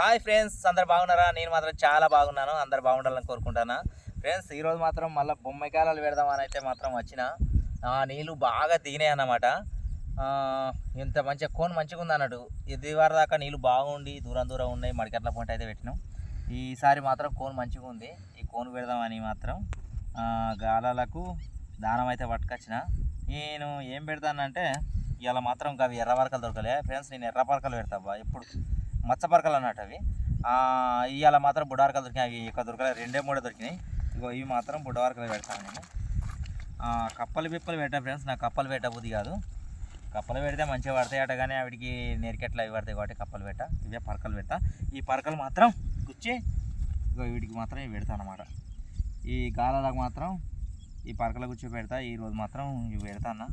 Hi friends అందరు బాగున్నారా? నేను మాత్రం చాలా బాగున్నాను. అందరు బాగుండాలని కోరుకుంటాను? ఫ్రెండ్స్ ఈరోజు మాత్రం మళ్ళీ బొమ్మకాయలు పెడదామని అయితే మాత్రం వచ్చిన. నీళ్ళు బాగా దిగినాయి అన్నమాట. ఇంత మంచిగా కోన్ మంచిగా ఉంది అన్నట్టు. ఇది వారి దాకా నీళ్ళు బాగుండి దూరం దూరం ఉన్నాయి. మడికట్ల పంట అయితే పెట్టినాం. ఈసారి మాత్రం కోన్ మంచిగా ఉంది. ఈ కోన్ పెడదామని మాత్రం గాలాలకు దానం అయితే పట్టుకొచ్చిన. నేను ఏం పెడతానంటే ఇవాళ మాత్రం అవి ఎర్ర వరకలు దొరకలే. ఫ్రెండ్స్ నేను ఎర్ర పరకలు పెడతా బా ఎప్పుడు? మచ్చ పరకలు అన్నట్టు అవి ఇవాళ మాత్రం బుడవరకలు దొరికినాయి. అవి ఇక్కడ దొరకలే. రెండే మూడే దొరికినాయి. ఇగో ఇవి మాత్రం బుడవరకలు పెడతాను నేను. కప్పలు పిప్పలు పెట్టా ఫ్రెండ్స్. నాకు కప్పలు పెట్ట బుద్ధి కాదు. కప్పలు పెడితే మంచిగా పడతాయి అట కానీ ఆవిడికి నేరికెట్లు అవి పడతాయి కాబట్టి కప్పలు పెట్ట. ఇవే పరకలు పెట్టా. ఈ పరకలు మాత్రం గుచ్చి ఇగో వీటికి మాత్రం ఇవి పెడతాను అనమాట ఈ గాలాలకు మాత్రం ఈ పరకల గుచ్చి పెడతా. ఈరోజు మాత్రం ఇవి పెడతాను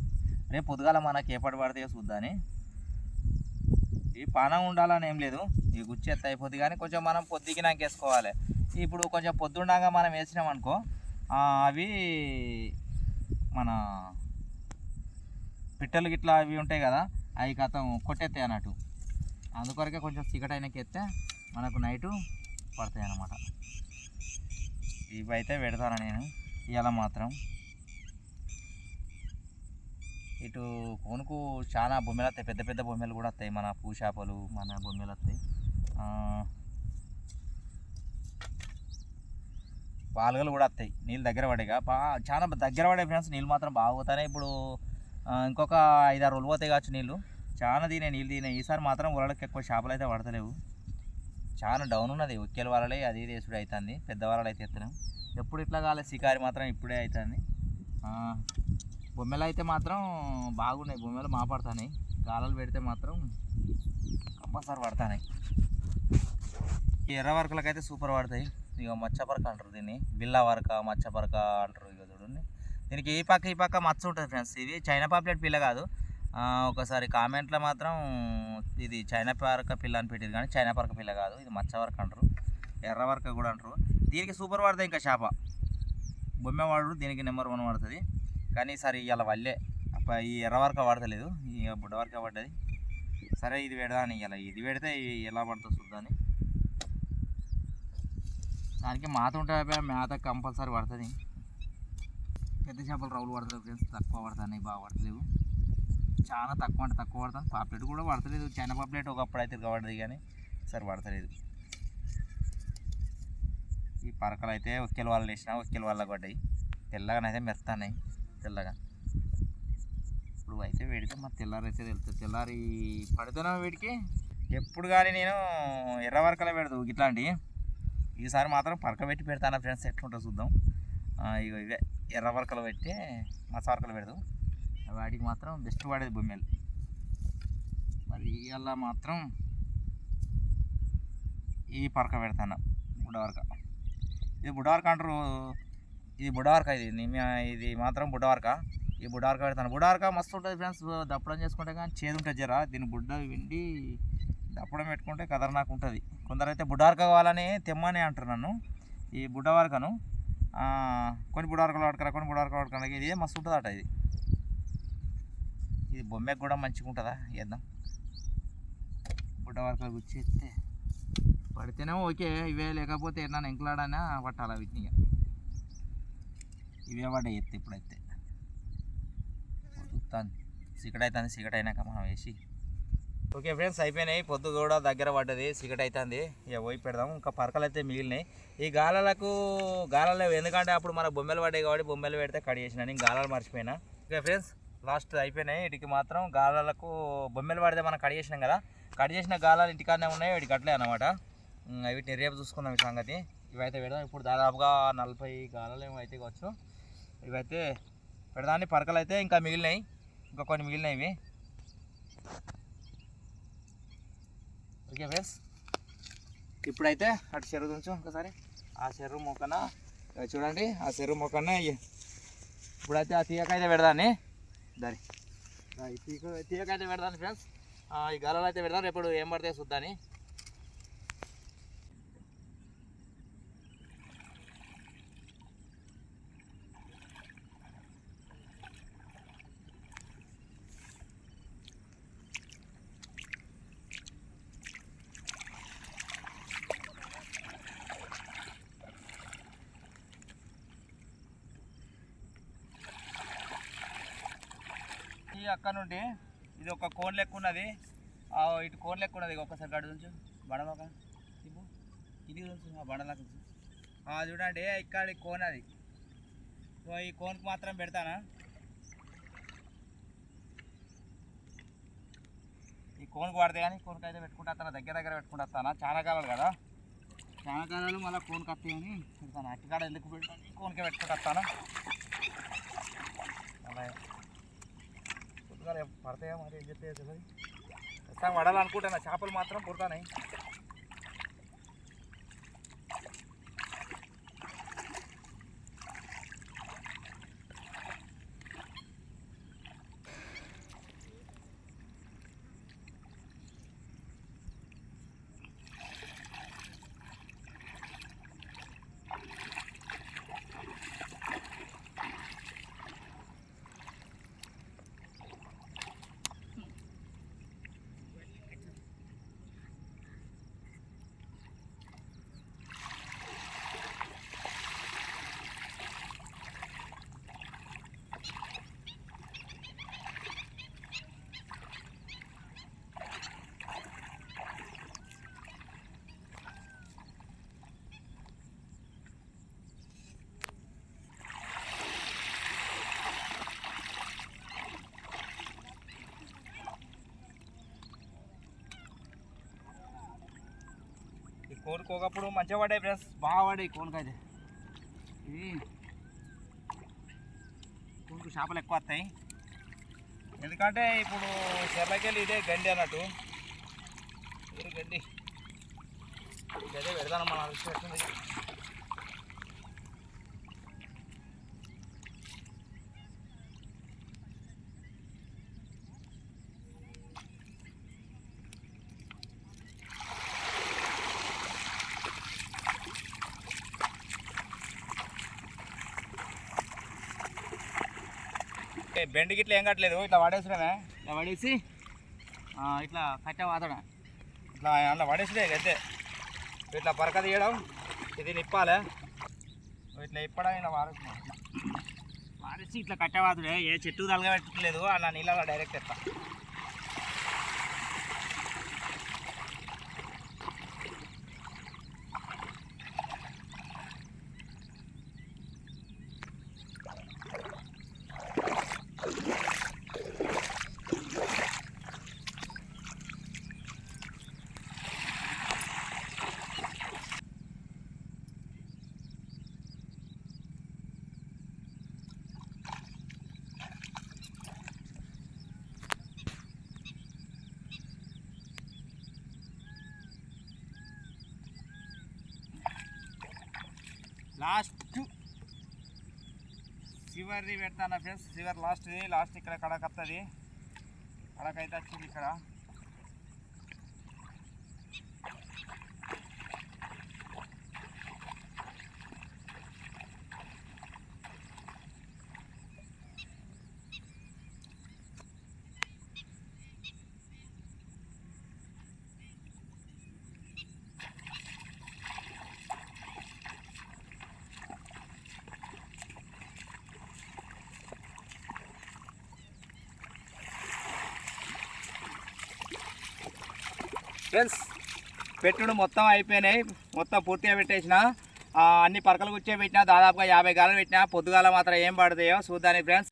రేపు పొద్దుగాల మనకి ఏపటి పడితే చూద్దాని. ఈ పానం ఉండాలని ఏం లేదు. ఈ గుచ్చి ఎత్త అయిపోద్ది కానీ కొంచెం మనం పొద్దుగినాక వేసుకోవాలి. ఇప్పుడు కొంచెం పొద్దుండగా మనం వేసినాం అనుకో అవి మన పిట్టలు గిట్లా అవి ఉంటాయి కదా అవి కథం కొట్టేస్తాయి అన్నట్టు. అందుకొరకే కొంచెం చీకటైనకి ఎత్తే మనకు నైటు పడతాయి అన్నమాట. ఇవి అయితే పెడతాను నేను. ఇవాళ మాత్రం. ఇటు కొనుకు చాలా బొమ్మలు వస్తాయి. పెద్ద పెద్ద బొమ్మలు కూడా వస్తాయి. మన పూ మన బొమ్మలు వస్తాయి. పాలగలు కూడా వస్తాయి. నీళ్ళు దగ్గర పడేగా బా చాలా దగ్గర పడే ఫ్రెండ్స్ నీళ్ళు మాత్రం బాగుతానే ఇప్పుడు ఇంకొక ఐదారు రోజులు పోతాయి కావచ్చు నీళ్ళు. చాలా తినే నీళ్ళు తినే. ఈసారి మాత్రం వలలకి ఎక్కువ చేపలు అయితే పడతలేవు. చాలా డౌన్ ఉన్నది. ఒక్కేల వలలే అది ఇది వేసుడు అవుతుంది పెద్ద వలలు అయితే ఎత్తలేం ఎప్పుడు ఇట్లా కాలే. శికారి మాత్రం ఇప్పుడే అవుతుంది బొమ్మలు అయితే మాత్రం బాగున్నాయి. బొమ్మలు మా పడతాయి గాలలు పెడితే మాత్రం కంపల్సరీ పడతాయి ఎర్ర వరకలకు అయితే సూపర్ పడతాయి. ఇక మచ్చపరక అంటారు దీన్ని. బిల్లా వరక మచ్చ పరక అంటారు ఇక చూడండి. దీనికి ఈ పక్క ఈ పక్క మచ్చ ఉంటుంది ఫ్రెండ్స్ ఇది చైనా పాపులెట్ పిల్ల కాదు. ఒకసారి కామెంట్లో మాత్రం ఇది చైనా పరక పిల్ల అని పెట్టింది కానీ చైనా పరక పిల్ల కాదు. ఇది మచ్చ వరక అంటారు. ఎర్ర వరక కూడా అంటారు. దీనికి సూపర్ పడతాయి ఇంకా చేప. బొమ్మ వాడు దీనికి నెంబర్ వన్ పడుతుంది. కానీ సరే ఇవాళ వల్లే. అప్ప ఈ ఎర్ర వరకు పడతలేదు ఈ బుడ్డ వరకు పడ్డది. సరే ఇది పెడదాని ఇలా ఇది పెడితే ఎలా పడుతుంది చూద్దాని దానికి మాత ఉంటే మేత కంపల్సరీ పడుతుంది. పెద్ద చేపలు రౌలు పడతాయి ఫ్రెండ్స్. తక్కువ పడతాయి బాగా పడతలేవు. చాలా తక్కువ అంటే తక్కువ పడుతుంది పాప్లెట్ కూడా పడతలేదు. చైనా పాప్లెట్ ఒకప్పుడు అయితే పడదు కానీ సరే పడతలేదు. ఈ పరకలు అయితే ఒక్కెల వాళ్ళు వేసినా ఒక్కెల వాళ్ళ పడ్డాయి. తెల్లగానైతే మెరుతున్నాయి తెల్లగా. ఇప్పుడు అయితే వేడితే మరి తెల్లారి అయితే తెలుస్తుంది. తెల్లారి పడితేనే వీడికి. ఎప్పుడు కానీ నేను ఎర్ర వరకలే పెడదు ఇట్లాంటివి ఈసారి మాత్రం పరకబెట్టి పెడతాను ఫ్రెండ్స్ ఎట్లుంటుందో చూద్దాం. ఇక ఇగో ఇవే ఎర్ర వరకలు పెట్టి మస వరకలు పెడదు. వాటికి మాత్రం బెస్ట్ పడేది బొమ్మలు. మరి ఇవాళ మాత్రం ఈ పరక పెడతాను. బుడవరక ఇది బుడవరక అంటారు? ఇది బుడవరక ఇది. ఇది మాత్రం బుడవరక ఈ బుడవరక పెడతాను బుడవరక మస్తు ఉంటుంది ఫ్రెండ్స్ దప్పడం చేసుకుంటే కానీ చేదు ఉంటుంది జరా. దీన్ని బుడ్డ విండి దప్పడం పెట్టుకుంటే ఖతర్నాక్ ఉంటుంది. కొందరైతే బుడ్డారక కావాలని తెమ్మని అంటారు నన్ను. ఈ బుడ్డవార్కను కొన్ని బుడ్డారకలు పట్టుకురా కొన్ని బుడ్డారకలు పట్టుకురా ఇది మస్తు ఉంటుంది అట ఇది. ఇది బొమ్మకి కూడా మంచిగా ఉంటుందా? వేద్దాం బుడ్డవార్కలు గుచ్చేస్తే పడితేనేమో ఓకే. ఇవే లేకపోతే ఏమన్నా ఎంకలాడనా పట్టాలా వీటిని ఇవే పడ్డాయి ఎత్తు ఇప్పుడైతే. చూస్తాను సిగట్ అవుతుంది చీకటి అయినాక మనం వేసి. ఓకే ఫ్రెండ్స్ అయిపోయినాయి. పొద్దు కూడా దగ్గర పడ్డది సిగట్ అవుతుంది ఇక పోయి పెడదాం. ఇంకా పరకలు అయితే మిగిలినాయి. ఈ గాలలకు గాలలో ఎందుకంటే అప్పుడు మన బొమ్మలు పడ్డాయి కాబట్టి బొమ్మలు పెడితే కట్ చేసిన. నేను గాలాలు మర్చిపోయినా. ఓకే ఫ్రెండ్స్ లాస్ట్ అయిపోయినాయి. వీటికి మాత్రం గాలాలకు బొమ్మలు పడితే మనం కట్ చేసినాం కదా. కట్ చేసిన గాలాలు ఇంటికాడనే ఉన్నాయి. వీటికి కట్టలే అనమాట వీటిని రేపు చూసుకుందాం ఈ సంగతి. ఇవైతే పెడదాం. ఇప్పుడు దాదాపుగా నలభై గాలాలు ఏమో అయితే కావచ్చు. ఇవైతే పెడదాన్ని పరకలు అయితే ఇంకా మిగిలినాయి. ఇంకా కొన్ని మిగిలినాయి ఇవి. Okay friends. ఇప్పుడైతే అటు చెరువు నుంచి ఒకసారి ఆ చెరువు మొక్కన చూడండి ఆ చెరువు మొక్కన ఇప్పుడైతే ఆ తీయకైతే పెడదాన్ని. దాని తీయక అయితే తీయకైతే ఫ్రెండ్స్. ఈ గాలలో అయితే పెడదాం రేపు ఏం పడితే చూద్దాని. అక్కడ నుండి ఇది ఒక కోన్ లెక్క ఉన్నది. ఇటు కోన్ లెక్క ఉన్నది ఒక్కసారి గడు ఉంచు. బండలోక ఇది ఉంచు ఆ ఉంచు. చూడండి ఇక్కడ కోన్ అది. సో ఈ కోన్కి మాత్రం పెడతానా? ఈ కోన్కి పడితే కానీ కోన్కి అయితే పెట్టుకుంటా దగ్గర దగ్గర పెట్టుకుంటా చాలా కాలాలు కదా. చాలా కాలాలు మళ్ళీ కోన్కి వస్తాయి అని పెడతాను? అట్టికాడ ఎందుకు పెడతాను? కోన్కే పెట్టుకుంటాను అలా. పడతాయా మరి ఏం చెప్తే తెలియదు వస్తాను పడాలనుకుంటున్నా చేపలు మాత్రం పుడతాయి కోనుకు ఒకప్పుడు మంచిగా పడ్డాయి ఫ్రెండ్స్ బాగా పడ్డాయి కోనుకైతే. ఇది కోనుకు చేపలు ఎక్కువ వస్తాయి. ఎందుకంటే ఇప్పుడు చెర్లకెళ్ళి ఇదే గండి అన్నట్టు. ఇది గడ్డి. ఇదే పెడతాను మన పెట్టింది బెండ్ గిట్ల ఏం కట్టలేదు ఇట్లా పడేసుడమే ఇట్లా పడేసి ఇట్లా కట్టా వాతడం. ఇట్లా అందులో పడేసినాయి అంతే ఇట్లా పరక తీయడం ఇది నిప్పాలే. ఇట్లా ఇప్పడం ఇలా వారేసి వారేసి ఇట్లా కట్టే వాతుడే ఏ చెట్టు తలగబెట్టలేదు అలా నీళ్ళలో డైరెక్ట్ ఎత్తా. లాస్ట్ చివరిది పెడతాను ఫ్రెండ్స్? చివరి లాస్ట్ది. లాస్ట్ ఇక్కడ కడక వస్తుంది కడకైతే వచ్చింది ఇక్కడ. ఫ్రెండ్స్ పెట్టుడు మొత్తం అయిపోయినాయి. మొత్తం పూర్తిగా పెట్టేసిన. అన్ని పరకలు కూర్చో పెట్టినా దాదాపుగా యాభై గాలు పెట్టినా. పొద్దుగాల మాత్రం ఏం పడతాయో చూద్దాని ఫ్రెండ్స్.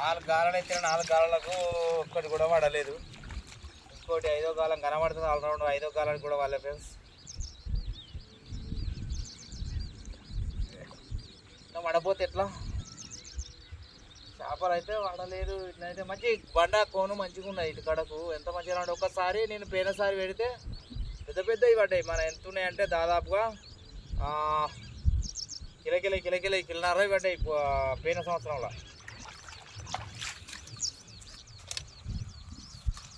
నాలుగు గాలాలు ఎత్తిన నాలుగు గాలాలకు ఒక్కటి కూడా పడలేదు ఇంకోటి ఐదో గాలం కనబడుతుంది ఆల్రౌండ్ ఐదో కాలానికి కూడా వాళ్ళే ఫ్రెండ్స్. ఇంకా పడపోతే ఎట్లా? చేపలు అయితే పడలేదు ఇట్లయితే మంచి బండ కోను మంచిగా ఉన్నాయి ఇటు కడకు. ఎంత మంచిగా ఉండే ఒక్కసారి నేను పోయినసారి పెడితే పెద్ద పెద్దవి పడ్డాయి. మన ఎంత ఉన్నాయంటే దాదాపుగా కిలకిల కిలకిల కిలన్నర పడ్డాయి పోయిన సంవత్సరంలో.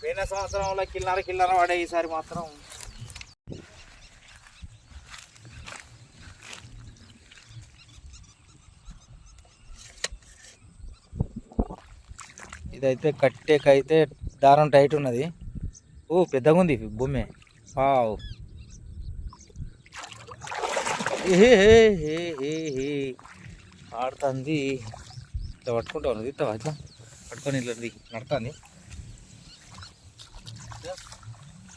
పోయిన సంవత్సరంలో కిల్లర కిల్లర పడే ఈసారి మాత్రం. ఇదైతే కట్టేకైతే దారం టైట్ ఉన్నది. ఓ పెద్దగా ఉంది భూమి. వావ్. ఏ హే హే హే హే. ఆడుతుంది. ఇట్లా పట్టుకుంటా ఉన్నది ఇట్లా పట్టుకొని ఇట్లా నడుతుంది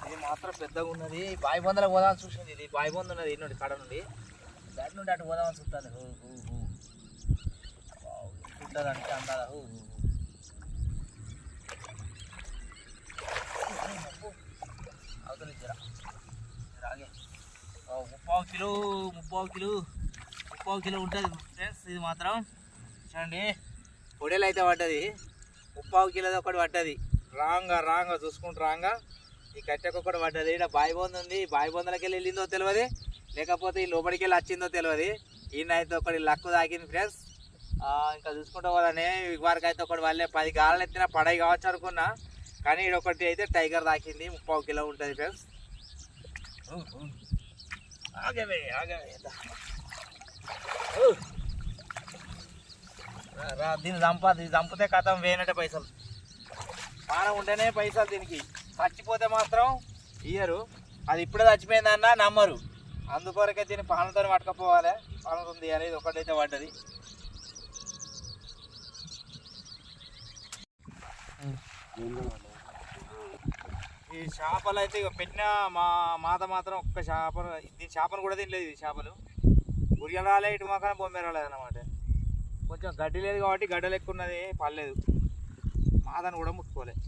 ఇది మాత్రం పెద్దగా ఉన్నది. బాయి బొందలకు పోదామని చూసింది ఇది. బాయి బొంద ఉన్నది ఈ నుండి కడ నుండి. దాని నుండి అటు పోదామని చూస్తాను. ఉంటుందంటే అంటే అందాల అవతల జరా రాగే. ముప్పావు కిలో ముప్పావు కిలో ముప్పావు కిలో ఉంటుంది ఫ్రెండ్స్. ఇది మాత్రం చూడండి. పొడేలు అయితే పడ్డది. ముప్పావు కిలో ఒకటి పడ్డది. రాంగా రాంగా చూసుకుంటూ రాంగా ఈ కట్టెకు ఒకటి పడ్డది. ఇక్కడ బాయి బొంద ఉంది. బాయి బొందలకి వెళ్ళి వెళ్ళిందో తెలియదు లేకపోతే ఈ లోపలికి వెళ్ళి వచ్చిందో తెలియదు ఈయన అయితే ఒకటి లక్కు తాకింది ఫ్రెండ్స్. ఇంకా చూసుకుంటూ పోదానే. వారికి అయితే ఒకటి వాళ్ళే పది గాలు ఎత్తిన పడై కావచ్చు అనుకున్నా. కానీ ఇక్కడ ఒకటి అయితే టైగర్ తాకింది. ముప్పై కిలో ఉంటుంది ఫ్రెండ్స్. ఆగవే ఆగవే. రా, దీన్ని చంపా దీన్ని చంపితే కథం వేయనట్టే పైసలు. పానం ఉంటేనే పైసలు దీనికి. చచ్చిపోతే మాత్రం ఇయ్యరు. అది ఇప్పుడే చచ్చిపోయిందన్నా నమ్మరు. అందుకొరకే దీన్ని పానంతో పట్టుకపోవాలి. పానం అనేది ఒకటైతే పడ్డది. ఈ చేపలు అయితే ఇక పెట్టిన మా మాత మాత్రం ఒక్క చేప దీని చేపను కూడా తినలేదు ఈ చేపలు. గురియలు రాలే ఇటు మాకన బొమ్మ రాలేదు అనమాట కొంచెం గడ్డి లేదు కాబట్టి గడ్డలు ఎక్కువ ఉన్నది పర్లేదు మాదని కూడా ముట్టుకోలేదు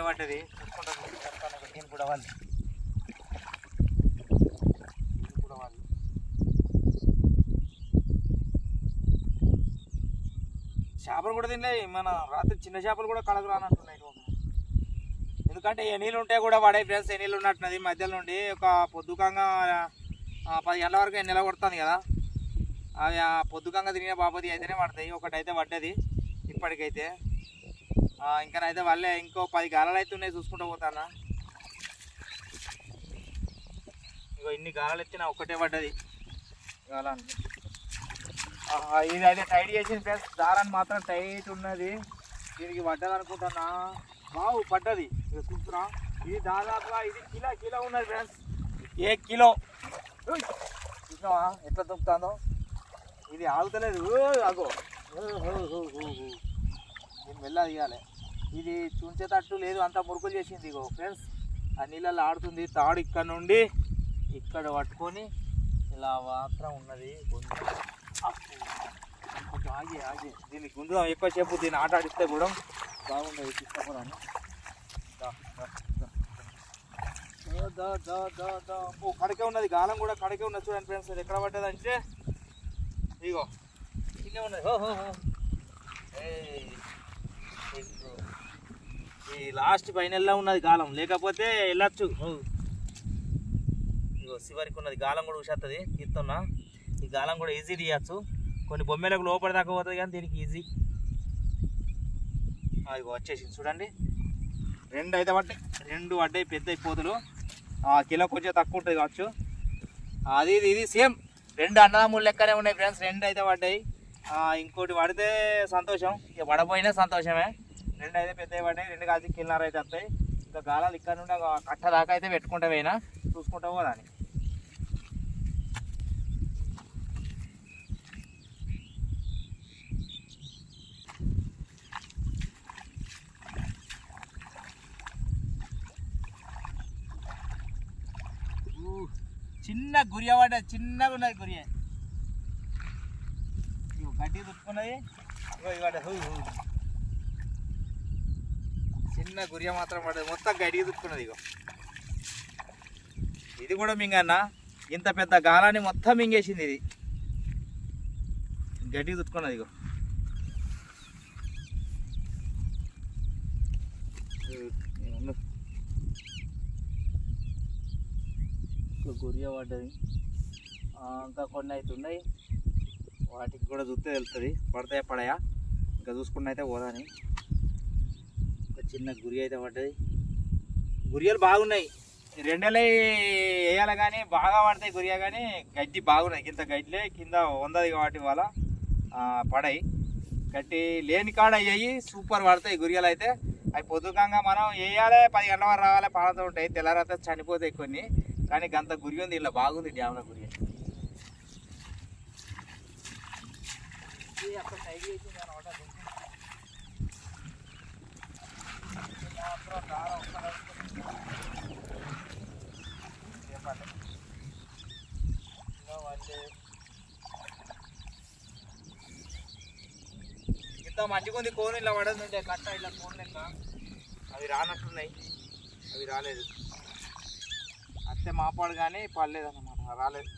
ఇది ఒక్కటే పడ్డది దీని కూడా వాళ్ళు. చేపలు కూడా తిన్నాయి మన రాత్రి చిన్న చేపలు కూడా కడకు రానంటున్నాయి ఎందుకంటే ఎనీళ్ళు ఉంటే కూడా పడే ఫ్రెండ్స్ ఎనీళ్ళు ఉన్నట్టున్నది మధ్యలో నుండి. ఒక పొద్దుకంగా పది గంటల వరకు ఎన్నెల కొడుతుంది కదా. అవి ఆ పొద్దుకంగా తిరిగిన బాపతి అయితేనే పడతాయి. ఒకటి అయితే పడ్డది ఇప్పటికైతే. ఇంకానైతే వాళ్ళే ఇంకో పది గాలాలు అయితే ఉన్నాయి చూసుకుంటూ పోతానా. ఇగో ఇన్ని గాలాలు ఎత్తిన ఒకటే పడ్డది. గాలాన్ని ఇది అయితే టైట్ చేసిన ఫ్రెండ్స్. దారాన్ని మాత్రం టైట్ ఉన్నది. దీనికి పడ్డది అనుకుంటున్నా బావు పడ్డది. ఇక చూస్తున్నా. ఇది దాదాపుగా ఇది కిలో కిలో ఉన్నది ఫ్రెండ్స్. ఏ కిలో? చూసినావా? ఎట్లా తొక్కుతాందో ఇది ఆగుతలేదు. అగో ఓ. దీన్ని మెల్ల తీయాలి ఇది చుంచేటట్టు లేదు అంత మురుకులు చేసింది ఇగో ఫ్రెండ్స్. ఆ నీళ్ళల్లో ఆడుతుంది తాడు ఇక్కడ నుండి ఇక్కడ పట్టుకొని ఇలా మాత్రం ఉన్నది గుంజ కొంచెం ఆగి ఆగి. దీన్ని గుంజుదాం ఎక్కువసేపు దీన్ని ఆట ఆడిస్తే కూడా బాగుండదు తీసుకుపోరాను ఓ కడకే ఉన్నది. గాలం కూడా కడకే ఉన్నది చూడండి ఫ్రెండ్స్. ఎక్కడ పడ్డది అంటే ఇగో. ఇங்கே ఉన్నది. ఓహో ఈ లాస్ట్ ఫైనల్లో ఉన్నది గాలం లేకపోతే వెళ్ళచ్చు. ఇగో చివరికి ఉన్నది. గాలం కూడా ఉషేస్తుంది తీస్తున్నా ఈ గాలం కూడా ఈజీ తీయచ్చు. కొన్ని బొమ్మలకు లోపల దాకా పోతుంది కానీ దీనికి ఈజీ ఇగో వచ్చేసింది చూడండి. రెండు అయితే పడ్డాయి. రెండు పడ్డాయి. పెద్ద పోతులు. ఆ, కిలో కొంచెం తక్కువ ఉంటుంది కావచ్చు. అది ఇది ఇది సేమ్. రెండు అన్నదమ్ములు లెక్కనే ఉన్నాయి ఫ్రెండ్స్. రెండు అయితే పడ్డాయి. ఇంకోటి పడితే సంతోషం. ఇక పడపోయినా సంతోషమే. రెండు అయితే పెద్దవి పడ్డాయి రెండు కాల్చి కిన్నర అయితే వస్తాయి. ఇంకా గాలాలు ఇక్కడ నుండి కట్ట దాకా అయితే పెట్టుకుంటా పోయినా చూసుకుంటా పోదాని. చిన్న గురియ పడ్డ చిన్నగా ఉన్నది గురియ ఇగో గడ్డి దుట్టుకున్నది ఇవాడ చిన్న గురియ మాత్రం పడదు. మొత్తం గడిగి దుక్కున్నది ఇగో. ఇది కూడా మింగన్న. ఇంత పెద్ద గాలాన్ని మొత్తం మింగేసింది ఇది. గడ్డి దుక్కున్నది ఇగో. గురియ పడ్డది. ఇంకా కొన్ని అయితే ఉన్నాయి. వాటికి కూడా చూస్తే వెళ్తుంది పడతాయా పడయా? ఇంకా చూసుకున్న అయితే పోదాని. చిన్న గురి అయితే పడ్డది. గురియలు బాగున్నాయి. రెండేళ్ళే వేయాలి కానీ బాగా పడతాయి గురియ కానీ గడ్డి బాగున్నాయి. కింద గడ్డిలే కింద వందది కాబట్టి వల్ల పడాయి. గడ్డి లేని కాడ అయ్యాయి సూపర్ పడతాయి గురియలు అయితే. అవి పొద్దుకంగా మనం వేయాలి పది గంటల వరకు రావాలి పాలతో ఉంటాయి. తెల్లారత చనిపోతాయి కొన్ని. కానీ గంత గురి ఉంది ఇలా బాగుంది డ్యామ్లో గురి. అక్కడ సైడ్ చేసింది అనమాట ఇంత మంచిగా ఉంది కోన్ ఇలా పడదు ఉంటే కట్ట ఇలా కోన్ లెక్క. అవి రానట్టున్నాయి. అవి రాలేదు. అత్తే మాపాడు కానీ పడలేదు అన్నమాట రాలేదు.